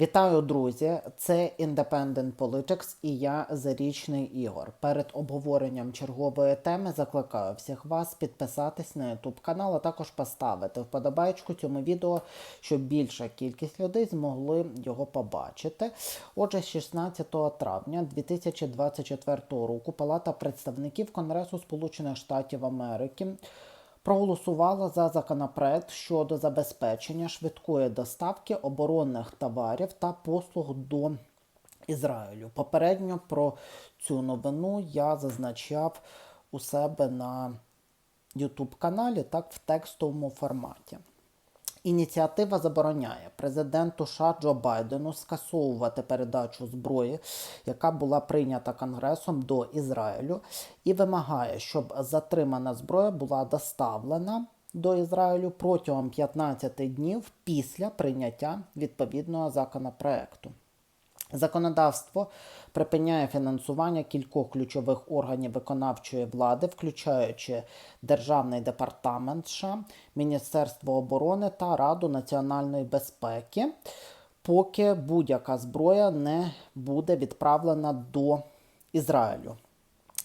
Вітаю, друзі! Це Independent Politics і я Зарічний Ігор. Перед обговоренням чергової теми закликаю всіх вас підписатись на YouTube канал, а також поставити вподобайку цьому відео, щоб більша кількість людей змогли його побачити. Отже, 16 травня 2024 року Палата представників Конгресу Сполучених Штатів Америки проголосувала за законопроект щодо забезпечення швидкої доставки оборонних товарів та послуг до Ізраїлю. Попередньо про цю новину я зазначав у себе на YouTube каналі, так в текстовому форматі. Ініціатива забороняє президенту США Джо Байдену скасовувати передачу зброї, яка була прийнята Конгресом до Ізраїлю, і вимагає, щоб затримана зброя була доставлена до Ізраїлю протягом 15 днів після прийняття відповідного законопроекту. Законодавство припиняє фінансування кількох ключових органів виконавчої влади, включаючи Державний департамент США, Міністерство оборони та Раду національної безпеки, поки будь-яка зброя не буде відправлена до Ізраїлю.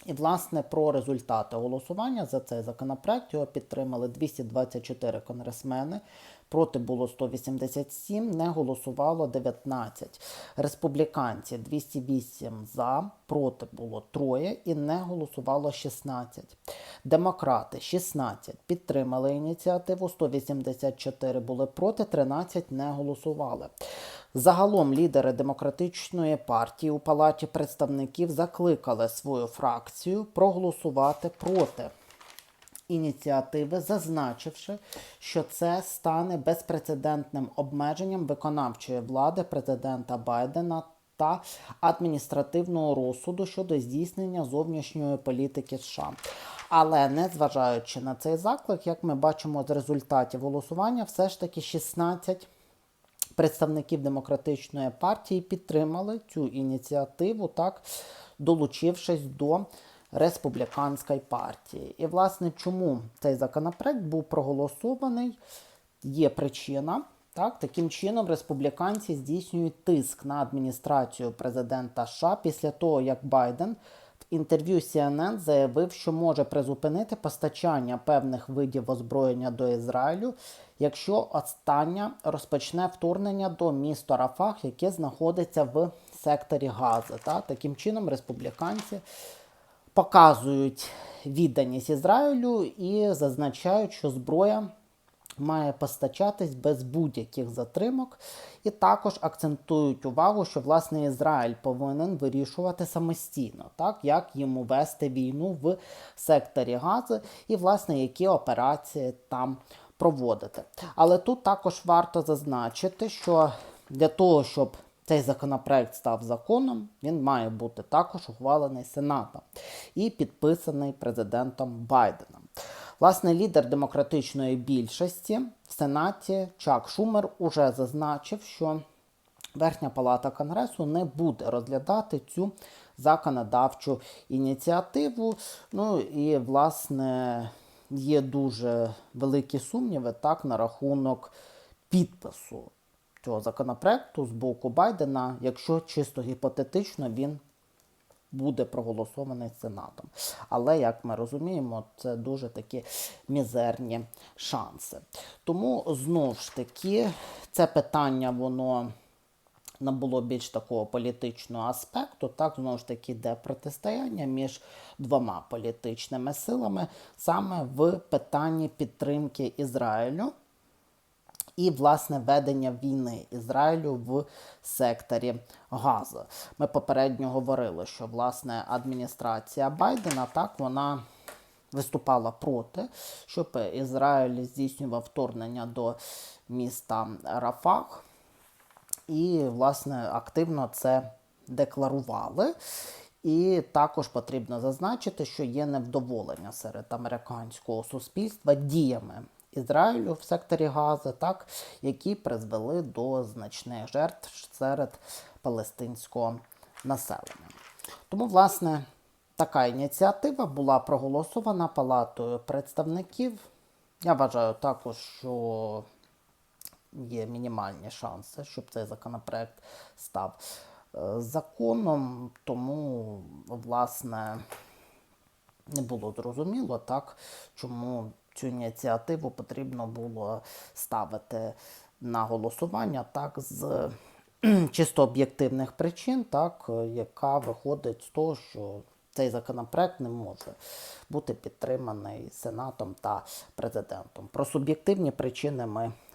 І, власне, про результати голосування за цей законопроект його підтримали 224 конгресмени. Проти було 187, не голосувало 19. Республіканці 208 за, проти було троє і не голосувало 16. Демократи 16 підтримали ініціативу, 184 були проти, 13 не голосували. Загалом лідери демократичної партії у палаті представників закликали свою фракцію проголосувати проти ініціативи, зазначивши, що це стане безпрецедентним обмеженням виконавчої влади президента Байдена та адміністративного розсуду щодо здійснення зовнішньої політики США. Але незважаючи на цей заклик, як ми бачимо з результатів голосування, все ж таки 16 представників демократичної партії підтримали цю ініціативу, так долучившись до республіканської партії. І, власне, чому цей законопроект був проголосований, є причина. Так, Таким чином, республіканці здійснюють тиск на адміністрацію президента США після того, як Байден в інтерв'ю CNN заявив, що може призупинити постачання певних видів озброєння до Ізраїлю, якщо остання розпочне вторгнення до міста Рафах, яке знаходиться в секторі Гази. Так? Таким чином, республіканці показують відданість Ізраїлю і зазначають, що зброя має постачатись без будь-яких затримок, і також акцентують увагу, що власне Ізраїль повинен вирішувати самостійно, так як йому вести війну в секторі Гази, і власне які операції там проводити. Але тут також варто зазначити, що для того, щоб цей законопроект став законом, він має бути також ухвалений Сенатом і підписаний президентом Байденом. Власне, лідер демократичної більшості в Сенаті Чак Шумер уже зазначив, що Верхня Палата Конгресу не буде розглядати цю законодавчу ініціативу. Ну і, власне, є дуже великі сумніви так на рахунок підпису цього законопроекту з боку Байдена, якщо чисто гіпотетично він буде проголосований Сенатом. Але, як ми розуміємо, це дуже такі мізерні шанси. Тому знову ж таки це питання, воно набуло більш такого політичного аспекту, так, знову ж таки, йде протистояння між двома політичними силами саме в питанні підтримки Ізраїлю і власне ведення війни Ізраїлю в секторі Газа. Ми попередньо говорили, що власне адміністрація Байдена так вона. Виступала проти, щоб Ізраїль здійснював вторгнення до міста Рафах, і, власне, активно це декларували. І також потрібно зазначити, що є невдоволення серед американського суспільства діями Ізраїлю в секторі Гази, так, які призвели до значних жертв серед палестинського населення. Тому, власне, така ініціатива була проголосована Палатою представників. Я вважаю також, що є мінімальні шанси, щоб цей законопроект став е, законом. Тому, власне, не було зрозуміло, так, чому цю ініціативу потрібно було ставити на голосування так, з чисто об'єктивних причин, так, яка виходить з того, що цей законопроект не може бути підтриманий Сенатом та президентом. Про суб'єктивні причини ми